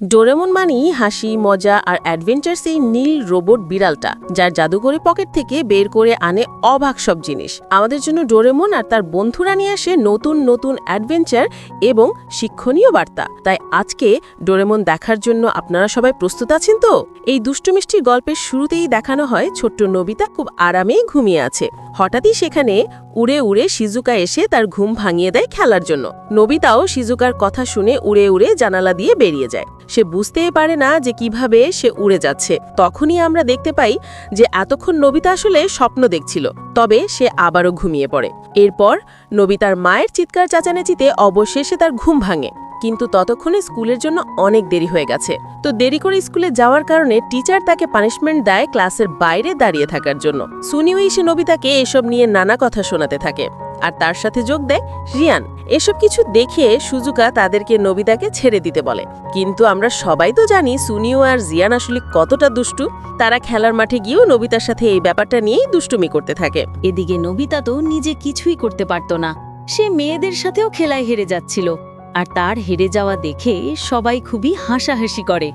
Doraemon মানেই হাসি, মজা আর অ্যাডভেঞ্চার সেই নীল রোবট বিড়ালটা, যার জাদুকরি পকেট থেকে বের করে আনে অবাক সব জিনিস। আমাদের জন্য ডোরেমন আর তার বন্ধুরা নিয়ে আসে নতুন নতুন অ্যাডভেঞ্চার এবং শিক্ষণীয় বার্তা। তাই আজকে ডোরেমন দেখার জন্য আপনারা সবাই প্রস্তুত আছেন তো? এই দুষ্টু মিষ্টির গল্পের শুরুতেই দেখানো হয় ছোট্ট নবিতা খুব আরামেই ঘুমিয়ে আছে। হঠাৎই সেখানে উড়ে উড়ে শিজুকা এসে তার ঘুম ভাঙিয়ে দেয় খেলার জন্য। নবিতাও শিজুকার কথা শুনে উড়ে উড়ে জানালা দিয়ে বেরিয়ে যায়। সে বুঝতেই পারে না যে কীভাবে সে উড়ে যাচ্ছে। তখনই আমরা দেখতে পাই যে এতক্ষণ নবিতা আসলে স্বপ্ন দেখছিল, তবে সে আবারও ঘুমিয়ে পড়ে। এরপর নবিতার মায়ের চিৎকার চাচানেচিতে অবশেষে তার ঘুম ভাঙে। কিন্তু ততক্ষণে স্কুলের জন্য অনেক দেরি হয়ে গেছে। তো দেরি করে স্কুলে যাওয়ার কারণে টিচার তাকে পানিশমেন্ট দেয় ক্লাসের বাইরে দাঁড়িয়ে থাকার জন্য। সুনিও এসে নবিতাকে এসব নিয়ে নানা কথা শোনাতে থাকে। আর তার সাথে যোগ দেয় রিয়ান। এসব কিছু দেখে সুজুকা তাদেরকে নবিতাকে ছেড়ে দিতে বলে। কিন্তু আমরা সবাই তো জানি সুনিও আর জিয়ান আসলে কতটা দুষ্টু। তারা খেলার মাঠে গিয়েও নবিতার সাথে এই ব্যাপারটা নিয়েই দুষ্টুমি করতে থাকে। এদিকে নবিতা তো নিজে কিছুই করতে পারত না। সে মেয়েদের সাথেও খেলায় হেরে যাচ্ছিল। আর তার হেরে যাওয়া দেখে সবাই খুবই হাসাহাসি করে।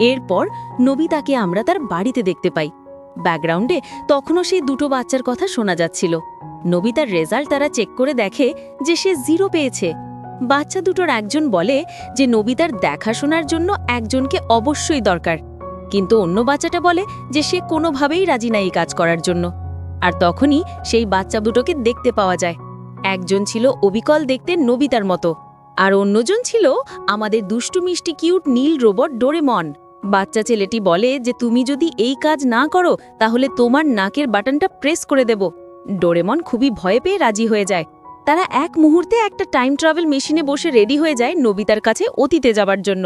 এরপর নবিতাকে আমরা তার বাড়িতে দেখতে পাই। ব্যাকগ্রাউন্ডে তখনও সেই দুটো বাচ্চার কথা শোনা যাচ্ছিল। নবিতার রেজাল্ট তারা চেক করে দেখে যে সে জিরো পেয়েছে। বাচ্চা দুটোর একজন বলে যে নবিতার দেখাশোনার জন্য একজনকে অবশ্যই দরকার। কিন্তু অন্য বাচ্চাটা বলে যে সে কোনোভাবেই রাজি নাই কাজ করার জন্য। আর তখনই সেই বাচ্চা দুটোকে দেখতে পাওয়া যায়। একজন ছিল অবিকল দেখতে নবিতার মতো। আর অন্যজন ছিল আমাদের দুষ্টু মিষ্টি কিউট নীল রোবট ডোরেমন। বাচ্চা ছেলেটি বলে যে, তুমি যদি এই কাজ না করো, তাহলে তোমার নাকের বাটনটা প্রেস করে দেব। ডোরেমন খুবই ভয় পেয়ে রাজি হয়ে যায়। তারা এক মুহূর্তে একটা টাইম ট্রাভেল মেশিনে বসে রেডি হয়ে যায় নবিতার কাছে অতীতে যাবার জন্য।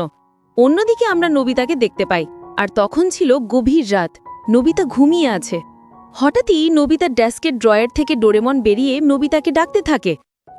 অন্যদিকে আমরা নবিতাকে দেখতে পাই, আর তখন ছিল গভীর রাত। নবিতা ঘুমিয়ে আছে। হঠাৎই নবিতার ডেস্কের ড্রয়ার থেকে ডোরেমন বেরিয়ে নবিতাকে ডাকতে থাকে।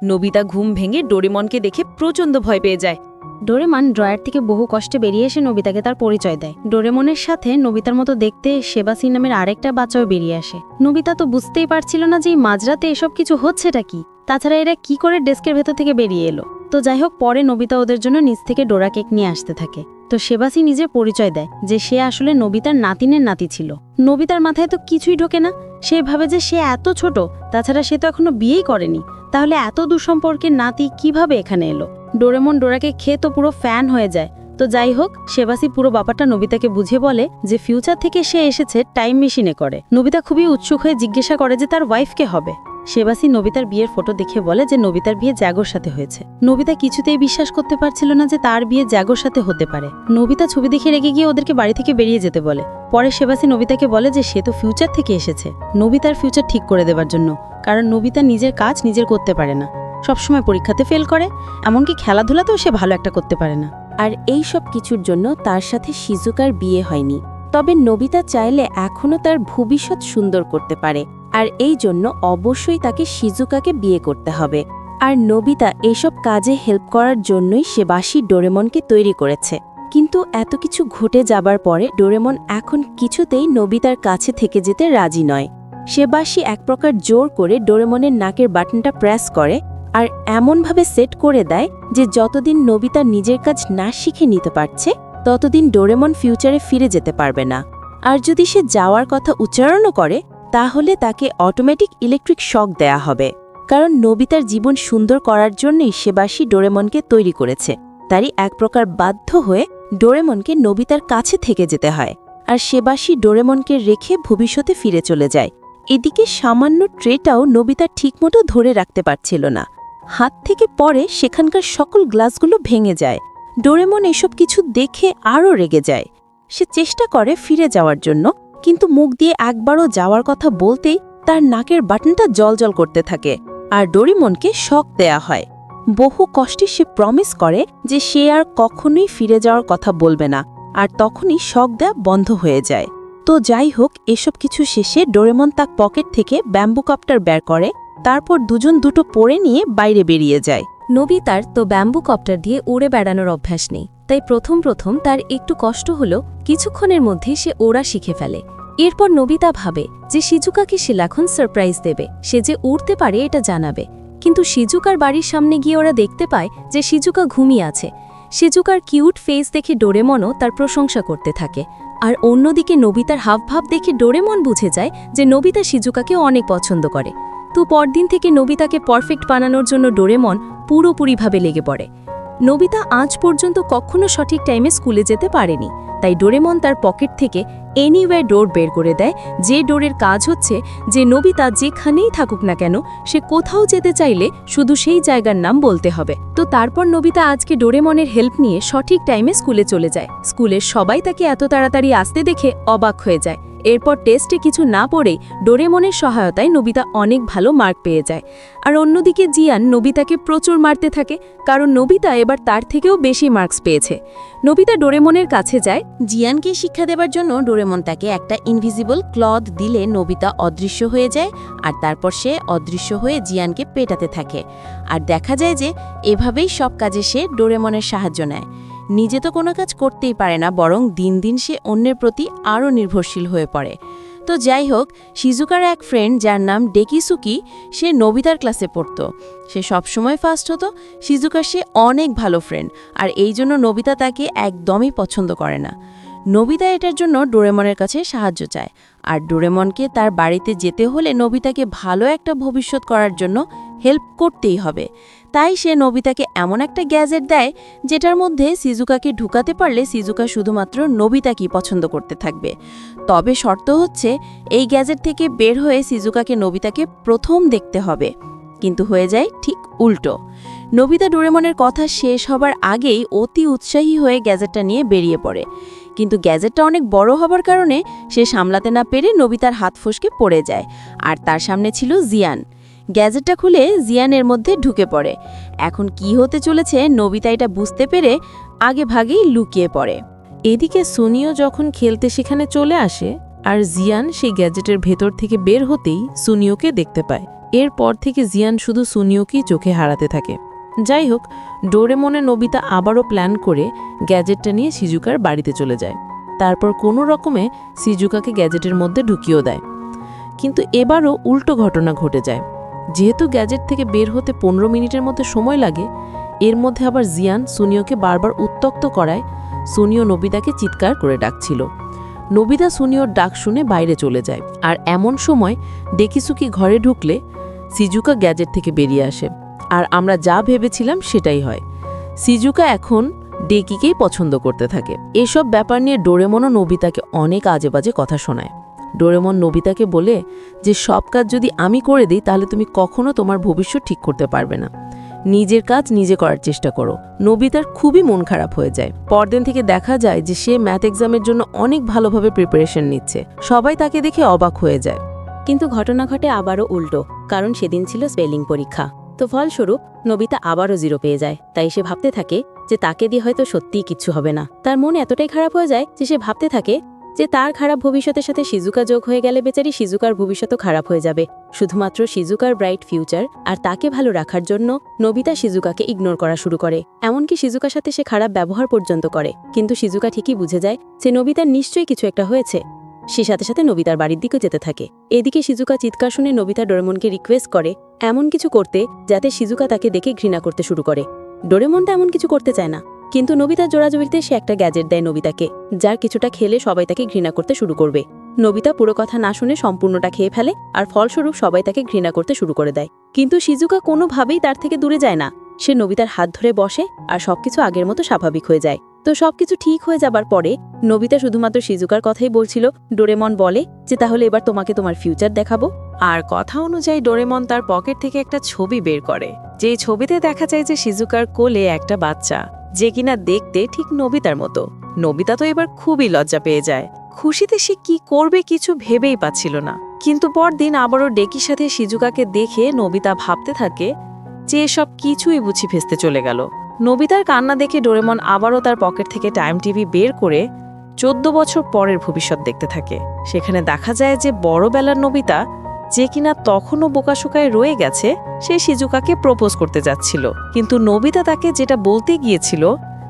নবিতা ঘুম ভেঙে ডোরেমনকে দেখে প্রচণ্ড ভয় পেয়ে যায়। ডোরেমন ড্রয়ার থেকে বহু কষ্টে বেরিয়ে এসে নবিতাকে তার পরিচয় দেয়। ডোরেমনের সাথে নবিতার মতো দেখতে সেবাসি নামের আরেকটা বাচ্চাও বেরিয়ে আসে। নবিতা তো বুঝতেই পারছিল না যে এই মাঝরাতে এসব কিছু হচ্ছেটা কি। তাছাড়া এরা কি করে ডেস্কের ভেতর থেকে বেরিয়ে এলো। তো যাই হোক, পরে নবিতা ওদের জন্য নিচ থেকে ডোরা কেক নিয়ে আসতে থাকে। তো সেবাসি নিজে পরিচয় দেয় যে সে আসলে নবিতার নাতিনের নাতি ছিল। নবিতার মাথায় তো কিছুই ঢোকে না। সে ভাবে যে সে এত ছোট, তাছাড়া সে তো এখনও বিয়েই করেনি। তাহলে এত দুঃসম্পর্কের নাতি কীভাবে এখানে এলো? ডোরেমন ডোরাকে খেয়ে তো পুরো ফ্যান হয়ে যায়। তো যাই হোক সেবাসী পুরো ব্যাপারটা নবিতাকে বুঝিয়ে বলে যে ফিউচার থেকে সে এসেছে টাইম মেশিনে করে। নবিতা খুবই উৎসুক হয়ে জিজ্ঞাসা করে যে তার ওয়াইফকে হবে। সেবাসি নবিতার বিয়ের ফটো দেখে বলে যে নবিতার বিয়ে জ্যাগোর সাথে হয়েছে। নবিতা কিছুতেই বিশ্বাস করতে পারছিল না যে তার বিয়ে জ্যাগোর সাথে হতে পারে। নবিতা ছবি দেখে রেগে গিয়ে ওদেরকে বাড়ি থেকে বেরিয়ে যেতে বলে। পরে সেবাসি নবিতাকে বলে যে সে তো ফিউচার থেকে এসেছে। নবিতার ফিউচার ঠিক করে দেবার জন্য, কারণ নবিতা নিজের কাজ নিজের করতে পারে না। সবসময় পরীক্ষাতে ফেল করে, এমনকি খেলাধুলাতেও সে ভালো একটা করতে পারে না। আর এই সব কিছুর জন্য তার সাথে শিজুকার বিয়ে হয়নি। তবে নবিতা চাইলে এখনও তার ভবিষ্যৎ সুন্দর করতে পারে। আর এই জন্য অবশ্যই তাকে শিজুকাকে বিয়ে করতে হবে। আর নবিতা এসব কাজে হেল্প করার জন্যই সে বাসি ডোরেমনকে তৈরি করেছে। কিন্তু এত কিছু ঘটে যাবার পরে ডোরেমন এখন কিছুতেই নবিতার কাছে থেকে যেতে রাজি নয়। সেবাসী এক প্রকার জোর করে ডোরেমনের নাকের বাটনটা প্রেস করে আর এমনভাবে সেট করে দেয় যে যতদিন নবিতা নিজের কাজ না শিখে নিতে পারছে, ততদিন ডোরেমন ফিউচারে ফিরে যেতে পারবে না। আর যদি সে যাওয়ার কথা উচ্চারণও করে তাহলে তাকে অটোমেটিক ইলেকট্রিক শক দেয়া হবে। কারণ নবিতার জীবন সুন্দর করার জন্যই সেবাসী ডোরেমনকে তৈরি করেছে। তারই এক প্রকার বাধ্য হয়ে ডোরেমনকে নবিতার কাছে থেকে যেতে হয়। আর সেবাসী ডোরেমনকে রেখে ভবিষ্যতে ফিরে চলে যায়। এদিকে সামান্য ট্রেটাও নবিতা ঠিকমতো ধরে রাখতে পারছিল না। হাত থেকে পরে সেখানকার সকল গ্লাসগুলো ভেঙে যায়। ডোরেমন এসব কিছু দেখে আরও রেগে যায়। সে চেষ্টা করে ফিরে যাওয়ার জন্য কিন্তু মুখ দিয়ে একবারও যাওয়ার কথা বলতেই তার নাকের বাটনটা জলজল করতে থাকে আর ডোরিমনকে শক দেয়া হয়। বহু কষ্টে সে প্রমিস করে যে সে আর কখনোই ফিরে যাওয়ার কথা বলবে না আর তখনই শক দেয়া বন্ধ হয়ে যায়। তো যাই হোক, এসব কিছু শেষে ডোরেমন তার পকেট থেকে ব্যাম্বু কাপটার বের করে, তারপর দুজন দুটো পরে নিয়ে বাইরে বেরিয়ে যায়। নবিতার তো ব্যাম্বু কপ্টার দিয়ে উড়ে বেড়ানোর অভ্যাস নেই, তাই প্রথম প্রথম তার একটু কষ্ট হলো কিছুক্ষণের মধ্যেই সে ওড়া শিখে ফেলে। এরপর নবিতা ভাবে যে সিজুকাকে সে এখন সারপ্রাইজ দেবে, সে যে উড়তে পারে এটা জানাবে। কিন্তু সিজুকার বাড়ির সামনে গিয়ে ওরা দেখতে পায় যে সিজুকা ঘুমিয়ে আছে। শিজুকার কিউট ফেস দেখে ডোরেমনও তার প্রশংসা করতে থাকে। আর অন্যদিকে নবিতার হাবভাব দেখে ডোরেমন বুঝে যায় যে নবিতা শিজুকাকে অনেক পছন্দ করে। তো পরদিন থেকে নবিতাকে পারফেক্ট বানানোর জন্য ডোরেমন পুরোপুরিভাবে লেগে পড়ে। নবিতা আজ পর্যন্ত কখনো সঠিক টাইমে স্কুলে যেতে পারেনি, তাই ডোরেমন তার পকেট থেকে এনিওয়ে ডোর বের করে দেয়, যে ডোরের কাজ হচ্ছে যে নবিতা যেখানেই থাকুক না কেন, সে কোথাও যেতে চাইলে শুধু সেই জায়গার নাম বলতে হবে। তো তারপর নবিতা আজকে ডোরেমনের হেল্প নিয়ে সঠিক টাইমে স্কুলে চলে যায়। স্কুলের সবাই তাকে এত তাড়াতাড়ি আসতে দেখে অবাক হয়ে যায়। এরপর টেস্টে কিছু না পড়ে ডোরেমনের সহায়তায় নবিতা অনেক ভালো মার্ক পেয়ে যায়। আর অন্যদিকে জিয়ান নবিতাকে প্রচুর মারতে থাকে, কারণ নবিতা এবার তার থেকেও বেশি মার্কস পেয়েছে। নবিতা ডোরেমনের কাছে যায়। জিয়ানকে শিক্ষা দেবার জন্য ডোরেমন তাকে একটা ইনভিজিবল ক্লথ দিলে নবিতা অদৃশ্য হয়ে যায়, আর তারপর সে অদৃশ্য হয়ে জিয়ানকে পেটাতে থাকে। আর দেখা যায় যে এভাবেই সব কাজে সে ডোরেমনের সাহায্য নেয়। নিজে তো কোনো কাজ করতেই পারে না, বরং দিন দিন সে অন্যের প্রতি আরও নির্ভরশীল হয়ে পড়ে। তো যাই হোক, শিজুকার এক ফ্রেন্ড যার নাম ডেকিসুকি, সে নবিতার ক্লাসে পড়তো। সে সবসময় ফার্স্ট হতো, শিজুকার সে অনেক ভালো ফ্রেন্ড আর এই জন্য নবিতা তাকে একদমই পছন্দ করে না। নবিতা এটার জন্য ডোরেমনের কাছে সাহায্য চায়, আর ডোরেমনকে তার বাড়িতে যেতে হলে নবিতাকে ভালো একটা ভবিষ্যৎ করার জন্য হেল্প করতেই হবে। তাই সে নবিতাকে এমন একটা গ্যাজেট দেয় যেটার মধ্যে সিজুকাকে ঢুকাতে পারলে সিজুকা শুধুমাত্র নবিতাকেই পছন্দ করতে থাকবে। তবে শর্ত হচ্ছে, এই গ্যাজেট থেকে বের হয়ে সিজুকাকে নবিতাকে প্রথম দেখতে হবে। কিন্তু হয়ে যায় ঠিক উল্টো। নবিতা ডোরেমনের কথা শেষ হবার আগেই অতি উৎসাহী হয়ে গ্যাজেটটা নিয়ে বেরিয়ে পড়ে। কিন্তু গ্যাজেটটা অনেক বড় হবার কারণে সে সামলাতে না পেরে নবিতার হাত ফসকে পড়ে যায়। আর তার সামনে ছিল জিয়ান। গ্যাজেটটা খুলে জিয়ানের মধ্যে ঢুকে পড়ে। এখন কি হতে চলেছে নবিতা এটা বুঝতে পেরে আগে ভাগেই লুকিয়ে পড়ে। এদিকে সুনিও যখন খেলতে সেখানে চলে আসে, আর জিয়ান সেই গ্যাজেটের ভেতর থেকে বের হতেই সুনিওকে দেখতে পায়। এরপর থেকে জিয়ান শুধু সুনিওকেই চোখে হারাতে থাকে। যাই হোক, ডোরেমনে নবিতা আবারও প্ল্যান করে গ্যাজেটটা নিয়ে সিজুকার বাড়িতে চলে যায়। তারপর কোনো রকমে সিজুকাকে গ্যাজেটের মধ্যে ঢুকিয়েও দেয়। কিন্তু এবারও উল্টো ঘটনা ঘটে যায়। যেহেতু গ্যাজেট থেকে বের হতে পনেরো মিনিটের মধ্যে সময় লাগে, এর মধ্যে আবার জিয়ান সুনিওকে বারবার উত্তক্ত করায় সুনিও নবিতাকে চিৎকার করে ডাকছিল। নবিতা সুনিওর ডাক শুনে বাইরে চলে যায় আর এমন সময় ডেকিসুকি ঘরে ঢুকলে সিজুকা গ্যাজেট থেকে বেরিয়ে আসে। আর আমরা যা ভেবেছিলাম সেটাই হয়। সিজুকা এখন ডেকিকেই পছন্দ করতে থাকে। এসব ব্যাপার নিয়ে ডোরেমনও নবিতাকে অনেক আজে বাজে কথা শোনায়। ডোরেমন নবিতাকে বলে যে, সব কাজ যদি আমি করে দিই, তাহলে তুমি কখনো তোমার ভবিষ্যৎ ঠিক করতে পারবে না। নিজের কাজ নিজে করার চেষ্টা করো। নবিতার খুবই মন খারাপ হয়ে যায়। পরদিন থেকে দেখা যায় যে, সে ম্যাথ এক্সামের জন্য অনেক ভালোভাবে প্রিপারেশন নিচ্ছে। সবাই তাকে দেখে অবাক হয়ে যায়। কিন্তু ঘটনা ঘটে আবারও উল্টো, কারণ সেদিন ছিল স্পেলিং পরীক্ষা। তো ফলস্বরূপ, নবিতা আবারও জিরো পেয়ে যায়। তাই সে ভাবতে থাকে যে, তাকে দিয়ে হয়তো সত্যিই কিচ্ছু হবে না। তার মন এতটাই খারাপ হয়ে যায় যে, সে ভাবতে থাকে যে তার খারাপ ভবিষ্যতের সাথে শিজুকা যোগ হয়ে গেলে বেচারি শিজুকার ভবিষ্যতও খারাপ হয়ে যাবে। শুধুমাত্র শিজুকার ব্রাইট ফিউচার আর তাকে ভালো রাখার জন্য নবিতা শিজুকাকে ইগনোর করা শুরু করে। এমনকি শিজুকার সাথে সে খারাপ ব্যবহার পর্যন্ত করে। কিন্তু শিজুকা ঠিকই বুঝে যায় যে নবিতার নিশ্চয়ই কিছু একটা হয়েছে। সে সাথে সাথে নবিতার বাড়ির দিকেও যেতে থাকে। এদিকে শিজুকা চিৎকার শুনে নবিতা ডোরেমনকে রিকোয়েস্ট করে এমন কিছু করতে যাতে শিজুকা তাকে দেখে ঘৃণা করতে শুরু করে। ডোরেমনটা এমন কিছু করতে চায় না। কিন্তু নবিতার জোড়াজুড়িতে সে একটা গ্যাজেট দেয় নবিতাকে, যার কিছুটা খেলে সবাই তাকে ঘৃণা করতে শুরু করবে। নবিতা পুরো কথা না শুনে সম্পূর্ণটা খেয়ে ফেলে আর ফলস্বরূপ সবাই তাকে ঘৃণা করতে শুরু করে দেয়। কিন্তু শিজুকা কোনোভাবেই তার থেকে দূরে যায় না। সে নবিতার হাত ধরে বসে আর সবকিছু আগের মতো স্বাভাবিক হয়ে যায়। তো সবকিছু ঠিক হয়ে যাবার পরে নবিতা শুধুমাত্র সিজুকার কথাই বলছিল, ডোরেমন বলে যে তাহলে এবার তোমাকে তোমার ফিউচার দেখাবো। আর কথা অনুযায়ী ডোরেমন তার পকেট থেকে একটা ছবি বের করে। যে ছবিতে দেখা যায় যে সিজুকার কোলে একটা বাচ্চা। যে কিনা দেখতে ঠিক নবিতার মতো। নবিতা তো এবার খুবই লজ্জা পেয়ে যায়। খুশিতে সে কি করবে কিছু ভেবেই পাচ্ছিল না। কিন্তু পরদিন আবারও ডেকির সাথে শিজুকাকে দেখে নবিতা ভাবতে থাকে যে এসব কিছুই বুঝি ভেস্তে চলে গেল। নবিতার কান্না দেখে ডোরেমন আবারও তার পকেট থেকে টাইম টিভি বের করে চোদ্দ বছর পরের ভবিষ্যৎ দেখতে থাকে। সেখানে দেখা যায় যে বড়বেলার নবিতা যে কিনা তখনও বোকাশোকায় রয়ে গেছে, সে সিজুকাকে প্রপোজ করতে যাচ্ছিল। কিন্তু নবিতা তাকে যেটা বলতে গিয়েছিল,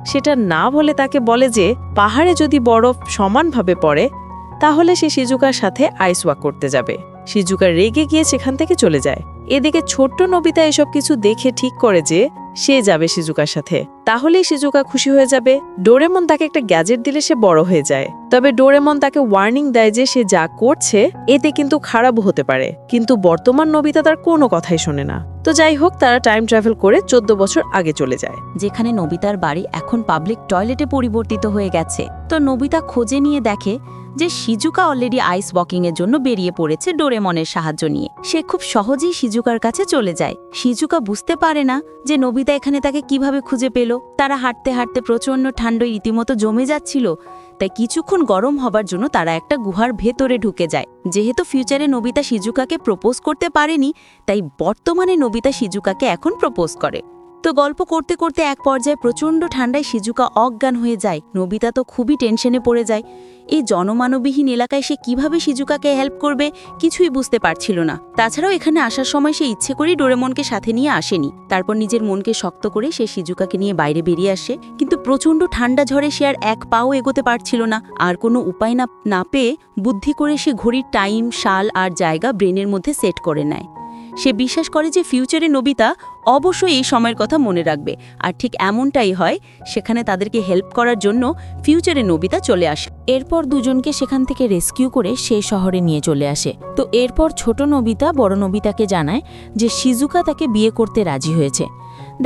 সেটা না বলে তাকে বলে যে, পাহাড়ে যদি বরফ সমানভাবে পড়ে, তাহলে সে সিজুকার সাথে আইস ওয়াক করতে যাবে। সিজুকা রেগে গিয়ে সেখান থেকে চলে যায়। এদিকে ছোট্ট নবিতা এসব কিছু দেখে ঠিক করে যে সে যাবে সিজুকার সাথে। তাহলেই সিজুকা খুশি হয়ে যাবে। ডোরেমন তাকে একটা গ্যাজেট দিলে সে বড় হয়ে যায়। তবে ডোরেমন তাকে ওয়ার্নিং দেয় যে সে যা করছে, এতে কিন্তু খারাপও হতে পারে। কিন্তু বর্তমান নবিতা তার কোনো কথাই শোনে না। তো যাই হোক, তারা টাইম ট্রাভেল করে চোদ্দ বছর আগে চলে যায়। যেখানে নবিতার বাড়ি এখন পাবলিক টয়লেটে পরিবর্তিত হয়ে গেছে। তো নবিতা খোঁজে নিয়ে দেখে যে সিজুকা অলরেডি আইস ওয়াকিং এর জন্য বেরিয়ে পড়েছে ডোরেমনের সাহায্য নিয়ে। সে খুব সহজেই সিজুকার কাছে চলে যায়। সিজুকা বুঝতে পারে না যে নবিতা এখানে তাকে কীভাবে খুঁজে পেল? তারা হাঁটতে হাঁটতে প্রচণ্ড ঠান্ডায় রীতিমতো জমে যাচ্ছিল। তাই কিছুক্ষণ গরম হবার জন্য তারা একটা গুহার ভেতরে ঢুকে যায়। যেহেতু ফিউচারে নবিতা সিজুকাকে প্রপোজ করতে পারেনি, তাই বর্তমানে নবিতা সিজুকাকে এখন প্রপোজ করে। তো গল্প করতে করতে এক পর্যায়ে প্রচণ্ড ঠান্ডায় সিজুকা অজ্ঞান হয়ে যায়। নবিতা তো খুবই টেনশনে পড়ে যায়। এই জনমানববিহীন এলাকায় সে কীভাবে সিজুকাকে হেল্প করবে কিছুই বুঝতে পারছিল না। তাছাড়াও এখানে আসার সময় সে ইচ্ছে করেই ডোরেমনকে সাথে নিয়ে আসেনি। তারপর নিজের মনকে শক্ত করে সে সিজুকাকে নিয়ে বাইরে বেরিয়ে আসে। কিন্তু প্রচণ্ড ঠান্ডা ঝড়ে সে আর এক পাও এগোতে পারছিল না। আর কোনো উপায় না না পেয়ে বুদ্ধি করে সে ঘড়ির টাইম সাল আর জায়গা ব্রেনের মধ্যে সেট করে নেয়। সে বিশ্বাস করে যে ফিউচারে নবিতা অবশ্যই এই সময়ের কথা মনে রাখবে। আর ঠিক এমনটাই হয়, সেখানে তাদেরকে হেল্প করার জন্য ফিউচারে নবিতা চলে আসে। এরপর দুজনকে সেখান থেকে রেস্কিউ করে সে শহরে নিয়ে চলে আসে। তো এরপর ছোট নবিতা বড় নবিতাকে জানায় যে শিজুকা তাকে বিয়ে করতে রাজি হয়েছে।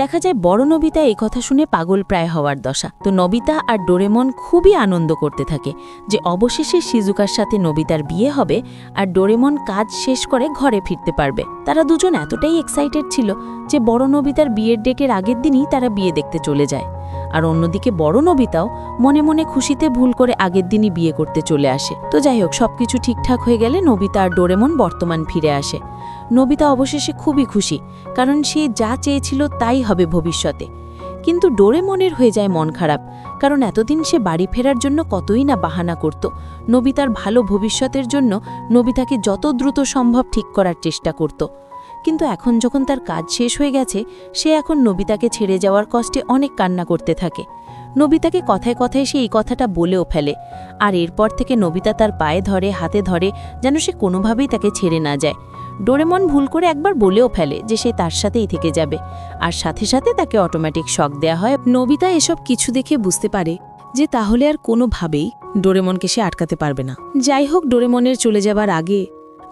দেখা যায় বড় নবিতা এই কথা শুনে পাগল প্রায় হওয়ার দশা। তো নবিতা আর ডোরেমন খুবই আনন্দ করতে থাকে যে অবশেষে শিজুকার সাথে নবিতার বিয়ে হবে আর ডোরেমন কাজ শেষ করে ঘরে ফিরতে পারবে। তারা দুজন এতটাই এক্সাইটেড ছিল যে বড় নবিতার বিয়ের ডেটের আগের দিনই তারা বিয়ে দেখতে চলে যায়। আর অন্যদিকে বড় নবিতাও মনে মনে খুশিতে ভুল করে আগের দিনই বিয়ে করতে চলে আসে। তো যাই হোক সবকিছু ঠিকঠাক হয়ে গেলে নবিতা আর ডোরেমন বর্তমান ফিরে আসে। নবিতা অবশেষে খুবই খুশি, কারণ সে যা চেয়েছিল তাই হবে ভবিষ্যতে। কিন্তু ডোরেমনের হয়ে যায় মন খারাপ, কারণ এতদিন সে বাড়ি ফেরার জন্য কতই না বাহানা করত। নবিতার ভালো ভবিষ্যতের জন্য নবিতাকে যত দ্রুত সম্ভব ঠিক করার চেষ্টা করত। কিন্তু এখন যখন তার কাজ শেষ হয়ে গেছে, সে এখন নবিতাকে ছেড়ে যাওয়ার কষ্টে অনেক কান্না করতে থাকে। নবিতাকে কথায় কথায় সে এই কথাটা বলেও ফেলে, আর এরপর থেকে নবিতা তার পায়ে ধরে, হাতে ধরে, যেন সে কোনোভাবেই তাকে ছেড়ে না যায়। ডোরেমন ভুল করে একবার বলেও ফেলে যে সে তার সাথেই থেকে যাবে, আর সাথে সাথে তাকে অটোমেটিক শক দেয়া হয়। নবিতা এসব কিছু দেখে বুঝতে পারে যে তাহলে আর কোনোভাবেই ডোরেমনকে সে আটকাতে পারবে না। যাই হোক, ডোরেমনের চলে যাবার আগে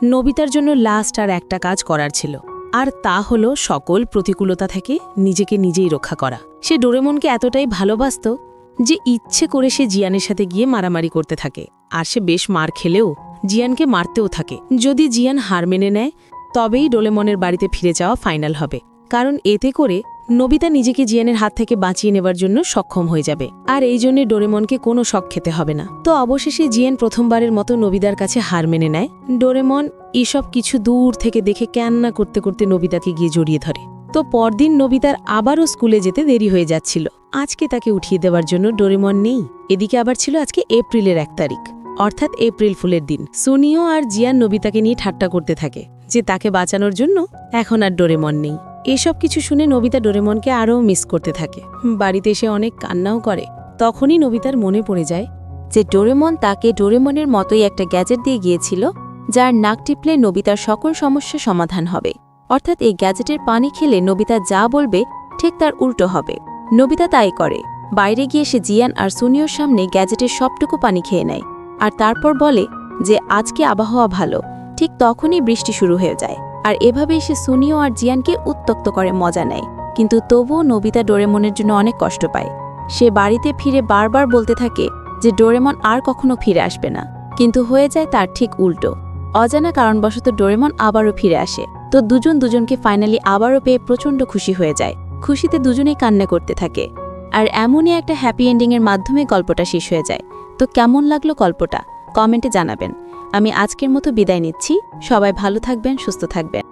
নবিতার জন্য লাস্ট আর একটা কাজ করার ছিল। আর তা হলো সকল প্রতিকূলতা থেকে নিজেকে নিজেই রক্ষা করা। সে ডোরেমনকে এতটাই ভালোবাসত যে ইচ্ছে করে সে জিয়ানের সাথে গিয়ে মারামারি করতে থাকে। আর সে বেশ মার খেলেও জিয়ানকে মারতেও থাকে। যদি জিয়ান হার মেনে নেয়, তবেই ডোলেমনের বাড়িতে ফিরে যাওয়া ফাইনাল হবে। কারণ এতে করে নবিতা নিজেকে জিয়ানের হাত থেকে বাঁচিয়ে নেবার জন্য সক্ষম হয়ে যাবে। আর এই জন্য ডোরেমনকে কোনো শখ খেতে হবে না। তো অবশেষে জিয়ান প্রথমবারের মতো নবিদার কাছে হার মেনে নেয়। ডোরেমন এসব কিছু দূর থেকে দেখে ক্যান্না করতে করতে নবিতাকে গিয়ে জড়িয়ে ধরে। তো পরদিন নবিতার আবারও স্কুলে যেতে দেরি হয়ে যাচ্ছিল। আজকে তাকে উঠিয়ে দেওয়ার জন্য ডোরেমন নেই। এদিকে আবার ছিল আজকে এপ্রিলের এক তারিখ, অর্থাৎ এপ্রিল ফুলের দিন। সুনিও আর জিয়ান নবিতাকে নিয়ে ঠাট্টা করতে থাকে যে তাকে বাঁচানোর জন্য এখন আর ডোরেমন নেই। এসব কিছু শুনে নবিতা ডোরেমনকে আরও মিস করতে থাকে। বাড়িতে এসে অনেক কান্নাও করে। তখনই নবিতার মনে পড়ে যায় যে ডোরেমন তাকে ডোরেমনের মতোই একটা গ্যাজেট দিয়ে গিয়েছিল, যার নাক টিপলে নবিতার সকল সমস্যা সমাধান হবে। অর্থাৎ এই গ্যাজেটের পানি খেলে নবিতা যা বলবে ঠিক তার উল্টো হবে। নবিতা তাই করে। বাইরে গিয়ে সে জিয়ান আর সুনিয়র সামনে গ্যাজেটের সবটুকু পানি খেয়ে নেয় আর তারপর বলে যে, আজকে আবহাওয়া ভালো। ঠিক তখনই বৃষ্টি শুরু হয়ে যায়। আর এভাবেই সে সুনিও আর জিয়ানকে উত্তক্ত করে মজা নেয়। কিন্তু তবুও নবিতা ডোরেমনের জন্য অনেক কষ্ট পায়। সে বাড়িতে ফিরে বারবার বলতে থাকে যে ডোরেমন আর কখনো ফিরে আসবে না। কিন্তু হয়ে যায় তার ঠিক উল্টো। অজানা কারণবশত ডোরেমন আবারও ফিরে আসে। তো দুজন দুজনকে ফাইনালি আবারও পেয়ে প্রচণ্ড খুশি হয়ে যায়। খুশিতে দুজনেই কান্না করতে থাকে। আর এমনই একটা হ্যাপি এন্ডিংয়ের মাধ্যমে গল্পটা শেষ হয়ে যায়। তো কেমন লাগল গল্পটা? কমেন্টে জানাবেন। আমি আজকের মতো বিদায় নিচ্ছি। সবাই ভালো থাকবেন সুস্থ থাকবেন।